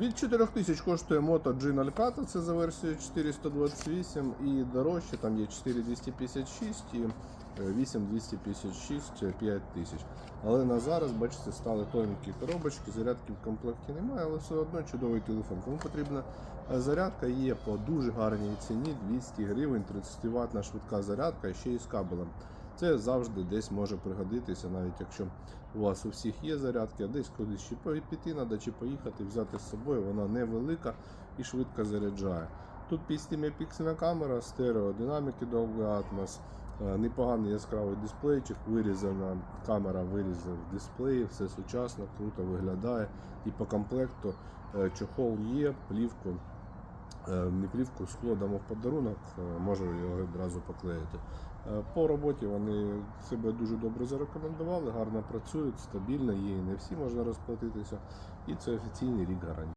Від 4000 коштує Moto G Alcata, це за версією 428 і дорожче, там є 4256 і е, 8256 5000. Але на зараз, бачите, стали тоненькі коробочки, зарядки в комплекті немає, але все одно чудовий телефон. Кому потрібна е, зарядка, є по дуже гарній ціні 200 гривень, 30 ватна швидка зарядка ще й з кабелем. Це завжди десь може пригодитися, навіть якщо у вас у всіх є зарядки, а десь кудись чи піти треба, чи поїхати, взяти з собою, вона невелика і швидко заряджає. Тут 50-мегапіксельна камера, стереодинаміки Dolby Atmos, е, непоганий яскравий дисплейчик, вирізана камера вирізана в дисплеї, все сучасно, круто виглядає. І по комплекту е, чохол є, плівку, не плівку, скло дамо в подарунок, е, можу його одразу поклеїти. Е, По роботі вони себе дуже добре зарекомендували, гарно працюють, стабільно, її не всі можна розплатитися. І це офіційний рік гарантії.